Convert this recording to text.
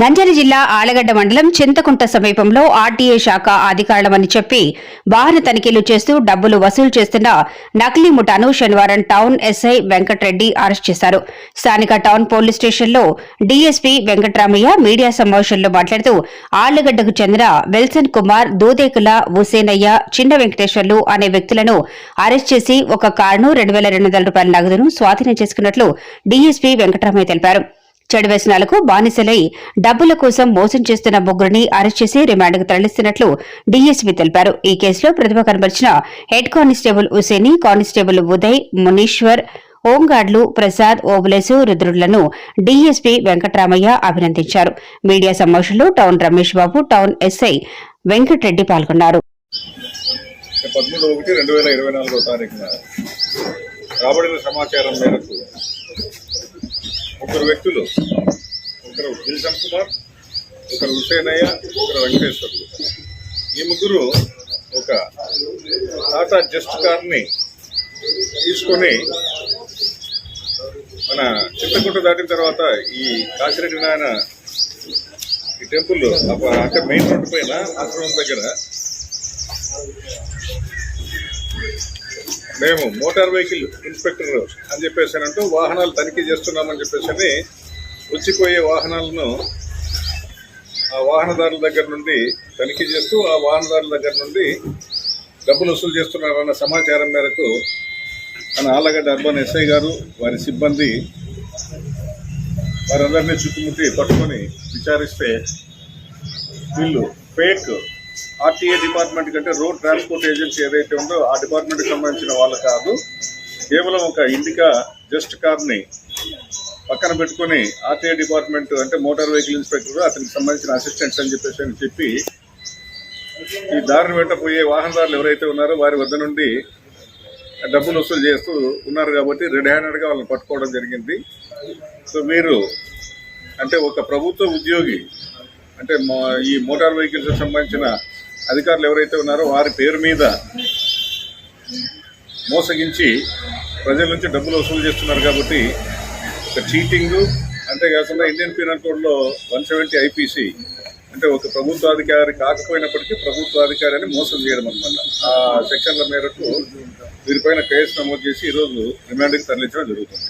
నంద్యాల జిల్లా ఆలగడ్డ మండలం చింతకుంట సమీపంలో ఆర్టీఏ శాఖ అధికారులమని చెప్పి వాహన తనిఖీలు చేస్తూ డబ్బులు వసూలు చేస్తున్న నకిలీ ముఠాను శనివారం టౌన్ ఎస్ఐ వెంకట్రెడ్డి అరెస్ట్ చేశారు. స్థానిక టౌన్ పోలీస్ స్టేషన్లో డీఎస్పీ వెంకట్రామయ్య మీడియా సమావేశంలో మాట్లాడుతూ ఆళ్ళగడ్డకు చెందిన విల్సన్ కుమార్ దూదేకుల హుసేనయ్య చిన్న వెంకటేశ్వర్లు అనే వ్యక్తులను అరెస్ట్ చేసి ఒక కారును రెండు వేల రెండు వందల రూపాయల నగదును స్వాధీనం చేసుకున్నట్లు డీఎస్పీ వెంకటరామయ్య తెలిపారు. చెడు వ్యసనాలకు బానిసలై డబ్బుల కోసం మోసం చేస్తున్న ముగ్గురిని అరెస్ట్ చేసి రిమాండ్కు తరలిస్తున్నట్లు డీఎస్పీ తెలిపారు. ఈ కేసులో ప్రతిభ కనబరిచిన head constable Huseni constable Uday Munishwar ఓంగాడ్లు Prasad Obulesu రుద్రులను డీఎస్పీ వెంకటరామయ్య అభినందించారు. మీడియా సమావేశంలో town Ramesh Babu town SI Venkatreddy పాల్గొన్నారు. రాబడిన సమాచారం మేరకు ముగ్గురు వ్యక్తులు. ఒకరు విల్సన్ కుమార్ ఒకరు హుసేనయ్య ఒకరు వెంకటేశ్వర్లు. ఈ ముగ్గురు ఒక టాటా జస్ట్ కార్ని తీసుకొని మన చింతకుంట దాటిన తర్వాత ఈ కాశిరెడ్డి నాయన ఈ టెంపుల్ అక్కడ మెయిన్ రోడ్డు పైన ఆశ్రమం దగ్గర మేము మోటార్ వెహికల్ ఇన్స్పెక్టర్ అని చెప్పేసి అంటూ వాహనాలు తనిఖీ చేస్తున్నామని చెప్పేసి వచ్చిపోయే వాహనాలను ఆ వాహనదారుల దగ్గర నుండి తనిఖీ చేస్తూ ఆ వాహనదారుల దగ్గర నుండి డబ్బులు వసూలు చేస్తున్నారన్న సమాచారం మేరకు మన ఆలగడ్డ అర్బన్ ఎస్ఐ గారు వారి సిబ్బంది వారందరినీ చుట్టుముట్టి పట్టుకొని విచారిస్తే వీళ్ళు ఫేక్ ఆర్టీఏ డిపార్ట్మెంట్ కంటే రోడ్ ట్రాన్స్పోర్ట్ ఏజెన్సీ ఏదైతే ఉందో ఆ డిపార్ట్మెంట్కి సంబంధించిన వాళ్ళు కాదు. కేవలం ఒక ఇండికా జస్ట్ కార్ని పక్కన పెట్టుకొని ఆర్టీఏ డిపార్ట్మెంట్ అంటే మోటార్ వెహికల్ ఇన్స్పెక్టర్ అతనికి సంబంధించిన అసిస్టెంట్స్ అని చెప్పేసి అని చెప్పి ఈ దారిని వెంట పోయే వాహనదారులు ఎవరైతే ఉన్నారో వారి వద్ద నుండి డబ్బులు వసూలు చేస్తూ ఉన్నారు కాబట్టి రెడ్ హ్యాండెడ్గా వాళ్ళని పట్టుకోవడం జరిగింది. సో మీరు అంటే ఒక ప్రభుత్వ ఉద్యోగి అంటే ఈ మోటార్ వెహికల్స్ సంబంధించిన అధికారులు ఎవరైతే ఉన్నారో వారి పేరు మీద మోసగించి ప్రజల నుంచి డబ్బులు వసూలు చేస్తున్నారు కాబట్టి ఒక చీటింగ్ అంతేకాకుండా ఇండియన్ పీనల్ కోడ్లో వన్ సెవెంటీ ఐపీసీ అంటే ఒక ప్రభుత్వాధికారి కాకపోయినప్పటికీ ప్రభుత్వాధికారిని మోసం చేయడం అనమాట ఆ సెక్షన్ల మేరకు వీరిపైన కేసు నమోదు చేసి ఈరోజు రిమాండ్కి తరలించడం జరుగుతుంది.